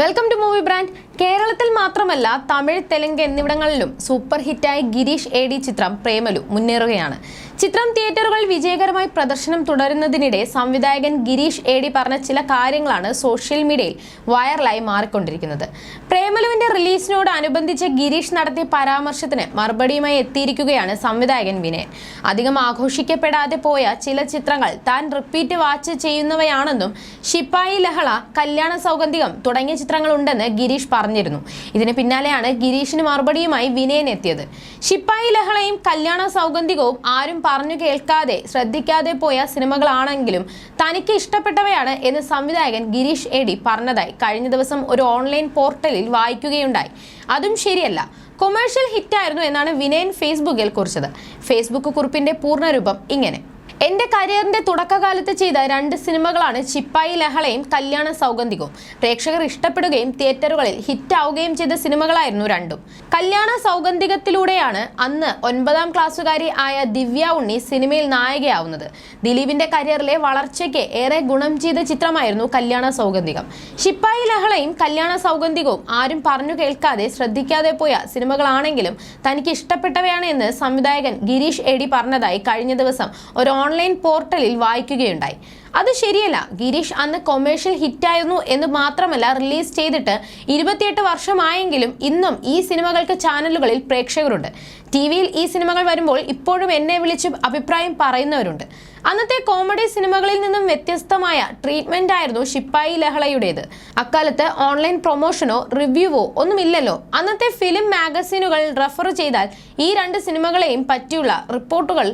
Welcome to movie brand കേരളത്തിൽ മാത്രമല്ല തമിഴ് തെലുങ്ക് എന്നിവിടങ്ങളിലും സൂപ്പർ ഹിറ്റായ ഗിരീഷ് എ ഡി ചിത്രം പ്രേമലു മുന്നേറുകയാണ്. ചിത്രം തിയേറ്ററുകൾ വിജയകരമായി പ്രദർശനം തുടരുന്നതിനിടെ സംവിധായകൻ ഗിരീഷ് എ ഡി പറഞ്ഞ ചില കാര്യങ്ങളാണ് സോഷ്യൽ മീഡിയയിൽ വൈറലായി മാറിക്കൊണ്ടിരിക്കുന്നത്. പ്രേമലുവിന്റെ റിലീസിനോട് അനുബന്ധിച്ച് ഗിരീഷ് നടത്തിയ പരാമർശത്തിന് മറുപടിയുമായി എത്തിയിരിക്കുകയാണ് സംവിധായകൻ വിനയൻ അധികം ആഘോഷിക്കപ്പെടാതെ പോയ ചില ചിത്രങ്ങൾ താൻ റിപ്പീറ്റ് വാച്ച് ചെയ്യുന്നവയാണെന്നും ഷിപ്പായി ലഹള കല്യാണ സൗഗന്ധികം തുടങ്ങിയ ചിത്രങ്ങളുണ്ടെന്ന് ഗിരീഷ് പറഞ്ഞിരുന്നു. ഇതിന് പിന്നാലെയാണ് ഗിരീഷിന് മറുപടിയുമായി വിനയൻ എത്തിയത്. ശിപ്പായി ലഹളയും കല്യാണ സൗഗന്ധികവും ആരും പറഞ്ഞു കേൾക്കാതെ ശ്രദ്ധിക്കാതെ പോയ സിനിമകളാണെങ്കിലും തനിക്ക് ഇഷ്ടപ്പെട്ടവയാണ് എന്ന് സംവിധായകൻ ഗിരീഷ് എഡി പറഞ്ഞതായി കഴിഞ്ഞ ദിവസം ഒരു ഓൺലൈൻ പോർട്ടലിൽ വായിക്കുകയുണ്ടായി. അതും ശരിയല്ല. കൊമേഴ്ഷ്യൽ ഹിറ്റായിരുന്നു എന്നാണ് വിനയൻ ഫേസ്ബുക്കിൽ കുറിച്ചത്. ഫേസ്ബുക്ക് കുറിപ്പിന്റെ പൂർണരൂപം ഇങ്ങനെ. എന്റെ കരിയറിന്റെ തുടക്കകാലത്ത് ചെയ്ത രണ്ട് സിനിമകളാണ് ചിപ്പായി ലഹളയും കല്യാണ സൗഗന്ധികവും. പ്രേക്ഷകർ ഇഷ്ടപ്പെടുകയും തിയേറ്ററുകളിൽ ഹിറ്റാവുകയും ചെയ്ത സിനിമകളായിരുന്നു രണ്ടും. കല്യാണ സൗഗന്ധികത്തിലൂടെയാണ് അന്ന് ഒൻപതാം ക്ലാസ്സുകാരി ആയ ദിവ്യ ഉണ്ണി സിനിമയിൽ നായികയാവുന്നത്. ദിലീപിന്റെ കരിയറിലെ വളർച്ചയ്ക്ക് ഏറെ ഗുണം ചെയ്ത ചിത്രമായിരുന്നു കല്യാണ സൗഗന്ധികം. ശിപ്പായി ലഹളയും കല്യാണ സൗഗന്ധികവും ആരും പറഞ്ഞു കേൾക്കാതെ ശ്രദ്ധിക്കാതെ പോയ സിനിമകളാണെങ്കിലും തനിക്ക് ഇഷ്ടപ്പെട്ടവയാണ് എന്ന് സംവിധായകൻ ഗിരീഷ് എഡി പറഞ്ഞതായി കഴിഞ്ഞ ദിവസം ഒരു ഓൺലൈൻ പോർട്ടലിൽ വായിക്കുകയുണ്ടായി. അത് ശരിയല്ല. ഗിരീഷ് അന്ന് കൊമേഴ്ഷ്യൽ ഹിറ്റായിരുന്നു എന്ന് മാത്രമല്ല റിലീസ് ചെയ്തിട്ട് ഇരുപത്തിയെട്ട് വർഷമായെങ്കിലും ഇന്നും ഈ സിനിമകൾക്ക് ചാനലുകളിൽ പ്രേക്ഷകരുണ്ട്. ടി വിയിൽ ഈ സിനിമകൾ വരുമ്പോൾ ഇപ്പോഴും എന്നെ വിളിച്ച് അഭിപ്രായം പറയുന്നവരുണ്ട്. അന്നത്തെ കോമഡി സിനിമകളിൽ നിന്നും വ്യത്യസ്തമായ ട്രീറ്റ്മെന്റ് ആയിരുന്നു ഷിപ്പായി ലഹളയുടേത്. അക്കാലത്ത് ഓൺലൈൻ പ്രൊമോഷനോ റിവ്യൂവോ ഒന്നുമില്ലല്ലോ. അന്നത്തെ ഫിലിം മാഗസീനുകൾ റെഫർ ചെയ്താൽ ഈ രണ്ട് സിനിമകളെയും പറ്റിയുള്ള റിപ്പോർട്ടുകൾ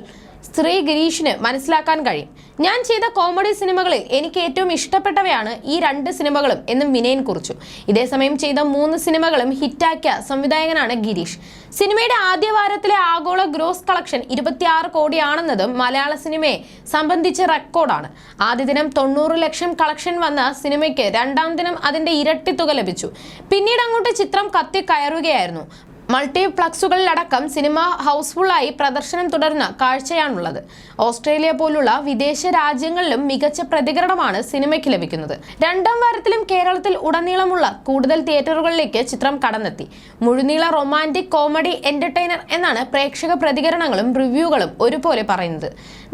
ശ്രീ ഗിരീഷിന് മനസ്സിലാക്കാൻ കഴിയും. ഞാൻ ചെയ്ത കോമഡി സിനിമകളിൽ എനിക്ക് ഏറ്റവും ഇഷ്ടപ്പെട്ടവയാണ് ഈ രണ്ട് സിനിമകളും എന്നും വിനയൻ കുറിച്ചു. ഇതേസമയം ചെയ്ത മൂന്ന് സിനിമകളും ഹിറ്റാക്കിയ സംവിധായകനാണ് ഗിരീഷ്. സിനിമയുടെ ആദ്യ വാരത്തിലെ ആഗോള ഗ്രോസ് കളക്ഷൻ ഇരുപത്തിയാറ് കോടിയാണെന്നതും മലയാള സിനിമയെ സംബന്ധിച്ച റെക്കോർഡാണ്. ആദ്യ ദിനം തൊണ്ണൂറ് ലക്ഷം കളക്ഷൻ വന്ന സിനിമയ്ക്ക് രണ്ടാം ദിനം അതിന്റെ ഇരട്ടി തുക ലഭിച്ചു. പിന്നീട് അങ്ങോട്ട് ചിത്രം കത്തി കയറുകയായിരുന്നു. മൾട്ടിപ്ലക്സുകളിലടക്കം സിനിമ ഹൗസ്ഫുള്ളായി പ്രദർശനം തുടരുന്ന കാഴ്ചയാണുള്ളത്. ഓസ്ട്രേലിയ പോലുള്ള വിദേശ രാജ്യങ്ങളിലും മികച്ച പ്രതികരണമാണ് സിനിമയ്ക്ക് ലഭിക്കുന്നത്. രണ്ടാം വാരത്തിലും കേരളത്തിൽ ഉടനീളമുള്ള കൂടുതൽ തിയേറ്ററുകളിലേക്ക് ചിത്രം കടന്നെത്തി. മുഴുനീള റൊമാന്റിക് കോമഡി എന്റർടൈനർ എന്നാണ് പ്രേക്ഷക പ്രതികരണങ്ങളും റിവ്യൂകളും ഒരുപോലെ പറയുന്നത്.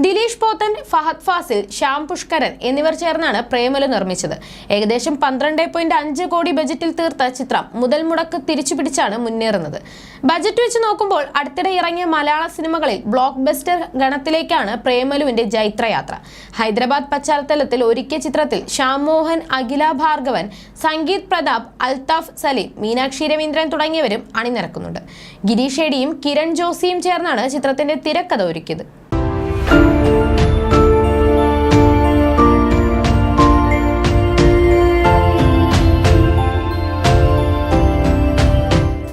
ദിലീഷ് പോത്തൻ ഫഹദ് ഫാസിൽ ശ്യാം പുഷ്കരൻ എന്നിവർ ചേർന്നാണ് പ്രേമലു നിർമ്മിച്ചത്. ഏകദേശം പന്ത്രണ്ട് കോടി ബജറ്റിൽ തീർത്ത ചിത്രം മുതൽ മുടക്ക് തിരിച്ചു പിടിച്ചാണ് മുന്നേറുന്നത്. ബജറ്റ് വെച്ച് നോക്കുമ്പോൾ അടുത്തിടെ ഇറങ്ങിയ മലയാള സിനിമകളിൽ ബ്ലോക്ക് ബസ്റ്റർ ഗണത്തിലേക്കാണ് പ്രേമലുവിന്റെ ജൈത്രയാത്ര. ഹൈദരാബാദ് പശ്ചാത്തലത്തിൽ ഒരുക്കിയ ചിത്രത്തിൽ ശ്യാം മോഹൻ അഖില ഭാർഗവൻ സംഗീത് പ്രതാപ് അൽതാഫ് സലീം മീനാക്ഷി രവീന്ദ്രൻ തുടങ്ങിയവരും അണിനിരക്കുന്നുണ്ട്. ഗിരീഷ് ഷെഡിയും കിരൺ ജോസിയും ചേർന്നാണ് ചിത്രത്തിന്റെ തിരക്കഥ ഒരുക്കിയത്.